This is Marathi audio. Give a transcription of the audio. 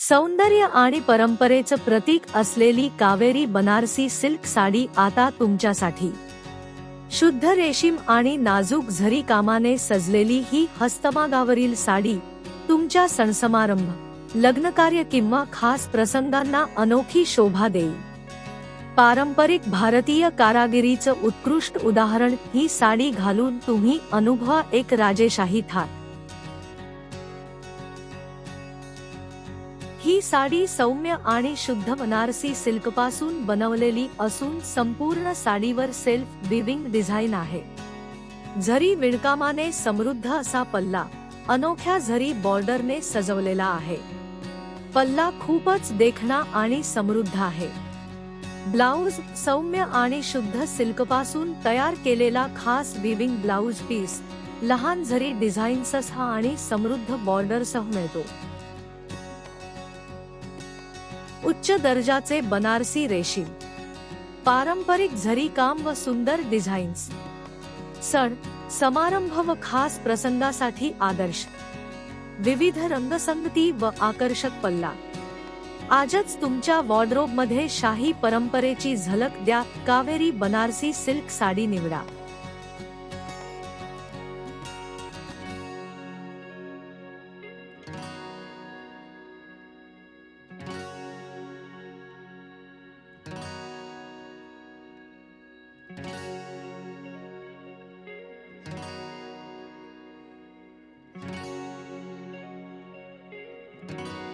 सौंदर्य आणि परंपरेचं प्रतीक असलेली कावेरी बनारसी सिल्क साडी आता तुमच्यासाठी. शुद्ध रेशीम आणि नाजूक झरी कामाने सजलेली ही हस्तमागावरील साडी तुमच्या सणसमारंभ लग्नकार्य किंवा खास प्रसंगांना अनोखी शोभा देईल. पारंपरिक भारतीय कारागिरीचं उत्कृष्ट उदाहरण ही साडी घालून तुम्ही अनुभवा एक राजेशाही थाट ही साडी सौम्य आणि शुद्ध बनारसी सिल्कपासून बनवलेली असून संपूर्ण साडीवर सेल्फ बिविंग डिझाईन आहे. झरी विणकामाने समृद्ध असा पल्ला अनोख्या झरी बॉर्डरने सजवलेला आहे. पल्ला खूपच देखणा आणि समृद्ध आहे. ब्लाउज सौम्य आणि शुद्ध सिल्कपासून तयार केलेला खास विविंग ब्लाउज पीस लहान झरी डिझाईन्ससह आणि समृद्ध बॉर्डरसह मिळतो. उच्च दर्जाचे बनारसी रेशीम पारंपरिक झरीकाम व सुंदर डिझाईन्स सण समारंभ व खास प्रसंगासाठी आदर्श. विविध रंगसंगती व आकर्षक पल्ला. आजच तुमच्या वॉर्डरोबमध्ये शाही परंपरेची झलक द्या कावेरी बनारसी सिल्क साडी निवडा. thank you